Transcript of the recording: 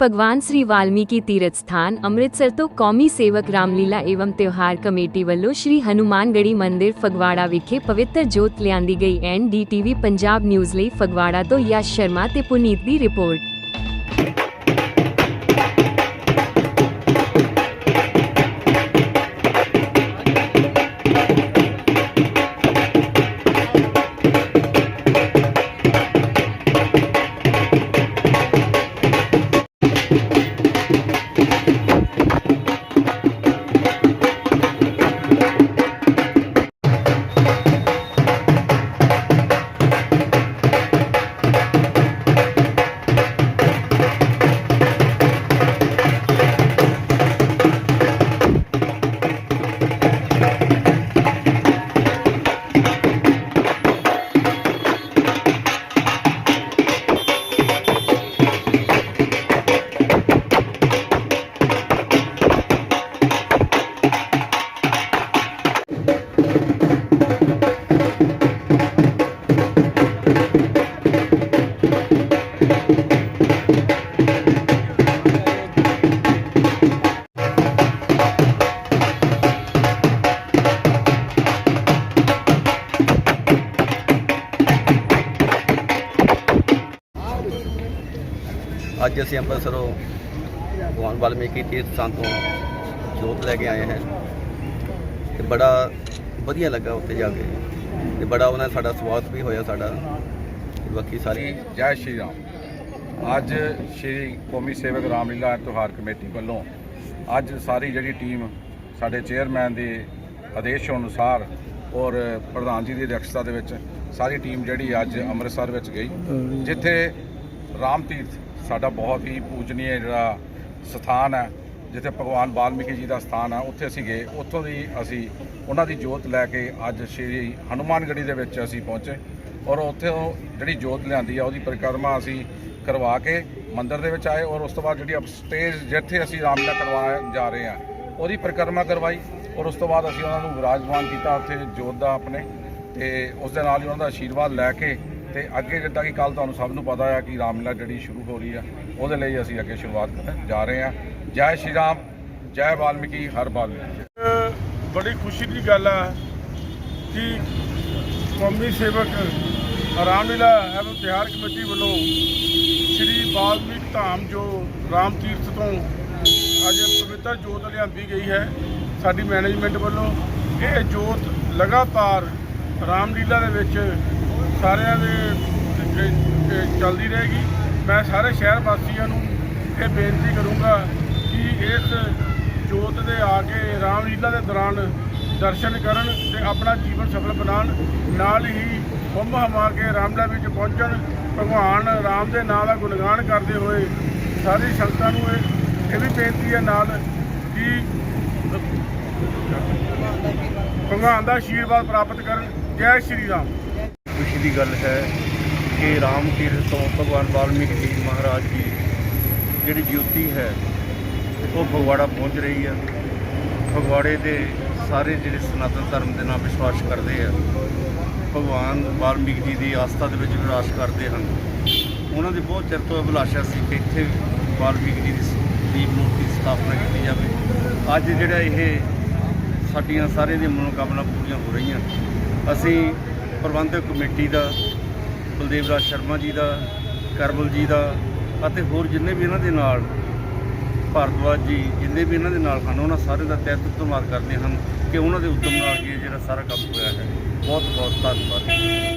ਭਗਵਾਨ ਸ੍ਰੀ ਵਾਲਮੀਕੀ ਤੀਰਥ ਸਥਾਨ, ਅੰਮ੍ਰਿਤਸਰ ਤੋਂ ਕੌਮੀ ਸੇਵਕ ਰਾਮਲੀਲਾ ਏਵਮ ਤਿਉਹਾਰ ਕਮੇਟੀ ਵੱਲੋਂ ਸ੍ਰੀ ਹਨੂਮਾਨਗੜੀ ਮੰਦਿਰ ਫਗਵਾੜਾ ਵਿਖੇ ਪਵਿੱਤਰ ਜੋਤ ਲਿਆਂਦੀ ਗਈ ਐਨਡੀਟੀਵੀ ਪੰਜਾਬ ਨਿਊਜ਼ ਲਈ ਫਗਵਾੜਾ ਤੋਂ ਯਸ਼ ਸ਼ਰਮਾ ਤੇ ਪੁਨੀਤ ਦੀ ਰਿਪੋਰਟ। ਅੱਜ ਅਸੀਂ ਅੰਮ੍ਰਿਤਸਰੋਂ ਭਗਵਾਨ ਵਾਲਮੀਕੀ ਤੀਰਥ ਸਥਾਨ ਤੋਂ ਜੋਤ ਲੈ ਕੇ ਆਏ ਹਾਂ। ਤੇ ਬੜਾ ਵਧੀਆ ਲੱਗਾ ਉੱਥੇ ਜਾ ਕੇ। ਤੇ ਬੜਾ ਉਹਨਾਂ ਨੇ ਸਾਡਾ ਸਵਾਗਤ ਵੀ ਹੋਇਆ ਸਾਡਾ। ਬਾਕੀ ਸਾਰੀ ਜੈ ਸ਼੍ਰੀ ਰਾਮ। ਅੱਜ ਸ਼੍ਰੀ ਕੌਮੀ ਸੇਵਕ ਰਾਮਲੀਲਾ ਤਿਉਹਾਰ ਕਮੇਟੀ ਵੱਲੋਂ ਅੱਜ ਸਾਰੀ ਜਿਹੜੀ ਟੀਮ ਸਾਡੇ ਚੇਅਰਮੈਨ ਦੇ ਆਦੇਸ਼ ਅਨੁਸਾਰ ਔਰ ਪ੍ਰਧਾਨ ਜੀ ਦੀ ਅਧਿਕਸ਼ਤਾ ਦੇ ਵਿੱਚ ਸਾਰੀ ਟੀਮ ਜਿਹੜੀ ਅੱਜ ਅੰਮ੍ਰਿਤਸਰ ਵਿੱਚ ਗਈ। ਜਿੱਥੇ ਰਾਮ ਤੀਰਥ ਸਾਡਾ ਬਹੁਤ ਹੀ ਪੂਜਨੀय ਜਿਹੜਾ ਸਥਾਨ ਹੈ, ਜਿੱਥੇ ਭਗਵਾਨ ਵਾਲਮੀਕੀ ਜੀ ਦਾ ਸਥਾਨ ਹੈ, ਉੱਥੇ ਅਸੀਂ ਗਏ। ਉੱਥੋਂ ਦੀ ਅਸੀਂ ਉਹਨਾਂ ਦੀ ਜੋਤ ਲੈ ਕੇ ਅੱਜ ਸ਼੍ਰੀ ਹਨੂਮਾਨਗੜੀ ਦੇ ਵਿੱਚ ਅਸੀਂ ਪਹੁੰਚੇ ਔਰ ਉੱਥੇ ਜਿਹੜੀ ਜੋਤ ਲਿਆਂਦੀ ਆ, ਉਹਦੀ ਪਰਿਕਰਮਾ ਅਸੀਂ ਕਰਵਾ ਕੇ ਮੰਦਿਰ ਦੇ ਵਿੱਚ ਆਏ ਔਰ ਉਸ ਤੋਂ ਬਾਅਦ ਜਿਹੜੀ ਸਟੇਜ ਜਿੱਥੇ ਅਸੀਂ ਰਾਮਲੀਲਾ ਕਰਵਾਉਣ ਜਾ ਰਹੇ ਹਾਂ, ਉਹਦੀ ਪਰਿਕਰਮਾ ਕਰਵਾਈ ਔਰ ਉਸ ਤੋਂ ਬਾਅਦ ਅਸੀਂ ਉਹਨਾਂ ਨੂੰ ਵਿਰਾਜਮਾਨ ਕੀਤਾ ਉੱਥੇ ਜੋਤ ਦਾ ਆਪਣੇ ਤੇ ਉਸ ਦੇ ਨਾਲ ਹੀ ਉਹਨਾਂ ਦਾ ਆਸ਼ੀਰਵਾਦ ਲੈ ਕੇ ਤੇ ਅੱਗੇ ਜਿੱਦਾਂ ਕਿ ਕੱਲ ਤੁਹਾਨੂੰ ਸਭ ਨੂੰ ਪਤਾ ਹੈ ਕਿ ਰਾਮਲੀਲਾ ਜਿਹੜੀ ਸ਼ੁਰੂ ਹੋ ਰਹੀ ਆ, ਉਹਦੇ ਲਈ ਅਸੀਂ ਅੱਗੇ ਸ਼ੁਰੂਆਤ ਕਰਨ ਜਾ ਰਹੇ ਹਾਂ ਜੈ ਸ਼੍ਰੀ ਰਾਮ, ਜੈ ਵਾਲਮੀਕੀ, ਹਰ ਵਾਲਮੀਕੀ। ਬੜੀ ਖੁਸ਼ੀ ਦੀ ਗੱਲ ਹੈ ਕਿ ਕੌਮੀ ਸੇਵਕ ਰਾਮਲੀਲਾ ਐਵੰ ਤਿਉਹਾਰ ਕਮੇਟੀ ਵੱਲੋਂ ਸ੍ਰੀ ਵਾਲਮੀਕ ਧਾਮ ਜੋ ਰਾਮ ਤੀਰਥ ਤੋਂ ਅੱਜ ਪਵਿੱਤਰ ਜੋਤ ਲਿਆਂਦੀ ਗਈ ਹੈ, ਸਾਡੀ ਮੈਨੇਜਮੈਂਟ ਵੱਲੋਂ ਇਹ ਜੋਤ ਲਗਾਤਾਰ ਰਾਮਲੀਲਾ ਦੇ ਵਿੱਚ ਸਾਰਿਆਂ ਦੇ ਚੱਲਦੀ ਰਹੇਗੀ। ਮੈਂ ਸਾਰੇ ਸ਼ਹਿਰ ਵਾਸੀਆਂ ਨੂੰ ਇਹ ਬੇਨਤੀ ਕਰੂੰਗਾ ਕਿ ਇਸ ਜੋਤ ਦੇ ਆ ਕੇ ਰਾਮਲੀਲਾ ਦੇ ਦੌਰਾਨ ਦਰਸ਼ਨ ਕਰਨ ਤੇ ਆਪਣਾ ਜੀਵਨ ਸਫਲ ਬਣਾਉਣ। ਨਾਲ ਹੀ ਹੁੰਮ ਹਮਾਰ ਕੇ ਰਾਮਲਾ ਵਿੱਚ ਪਹੁੰਚਣ। ਭਗਵਾਨ ਰਾਮ ਦੇ ਨਾਮ ਦਾ ਗੁਣਗਾਨ ਕਰਦੇ ਹੋਏ ਸਾਰੀ ਸੰਗਤਾਂ ਨੂੰ ਇਹ ਇਹ ਵੀ ਬੇਨਤੀ ਹੈ ਨਾਲ ਕਿ ਭਗਵਾਨ ਦਾ ਆਸ਼ੀਰਵਾਦ ਪ੍ਰਾਪਤ ਕਰਨ। ਜੈ ਸ਼੍ਰੀ ਰਾਮ। ਖੁਸ਼ੀ ਦੀ ਗੱਲ ਹੈ ਕਿ ਰਾਮ ਤੀਰਥ ਤੋਂ ਭਗਵਾਨ ਵਾਲਮੀਕ ਜੀ ਮਹਾਰਾਜ ਦੀ ਜਿਹੜੀ ਜੋਤੀ ਹੈ, ਉਹ ਫਗਵਾੜਾ ਪਹੁੰਚ ਰਹੀ ਹੈ। ਫਗਵਾੜੇ ਦੇ ਸਾਰੇ ਜਿਹੜੇ ਸਨਾਤਨ ਧਰਮ ਦੇ ਨਾਲ ਵਿਸ਼ਵਾਸ ਕਰਦੇ ਆ, ਭਗਵਾਨ ਵਾਲਮੀਕ ਜੀ ਦੀ ਆਸਥਾ ਦੇ ਵਿੱਚ ਵਿਰਾਸ ਕਰਦੇ ਹਨ। ਉਹਨਾਂ ਦੀ ਬਹੁਤ ਚਿਰ ਤੋਂ ਅਭਿਲਾਸ਼ਾ ਸੀ ਕਿ ਇੱਥੇ ਵਾਲਮੀਕ ਜੀ ਦੀ ਦੀ ਮੂਰਤੀ ਦੀ ਸਥਾਪਨਾ ਕੀਤੀ ਜਾਵੇ। ਅੱਜ ਜਿਹੜਾ ਇਹ ਸਾਡੀਆਂ ਸਾਰਿਆਂ ਦੀਆਂ ਮਨੋਕਾਮਨਾ ਪੂਰੀਆਂ ਹੋ ਰਹੀਆਂ। ਅਸੀਂ ਪ੍ਰਬੰਧਕ ਕਮੇਟੀ ਦਾ, ਬਲਦੇਵ ਰਾਜ ਸ਼ਰਮਾ ਜੀ ਦਾ, ਕਰਮਲ ਜੀ ਦਾ ਅਤੇ ਹੋਰ ਜਿੰਨੇ ਵੀ ਇਹਨਾਂ ਦੇ ਨਾਲ ਭਾਰਦਵਾਜ ਜੀ, ਜਿੰਨੇ ਵੀ ਇਹਨਾਂ ਦੇ ਨਾਲ ਹਨ, ਉਹਨਾਂ ਸਾਰੇ ਦਾ ਤਹਿ ਦਿਲ ਧੰਨਵਾਦ ਕਰਦੇ ਹਨ ਕਿ ਉਹਨਾਂ ਦੇ ਉਦਮ ਨਾਲ ਹੀ ਇਹ ਜਿਹੜਾ ਸਾਰਾ ਕੰਮ ਹੋਇਆ ਹੈ। ਬਹੁਤ ਬਹੁਤ ਧੰਨਵਾਦ।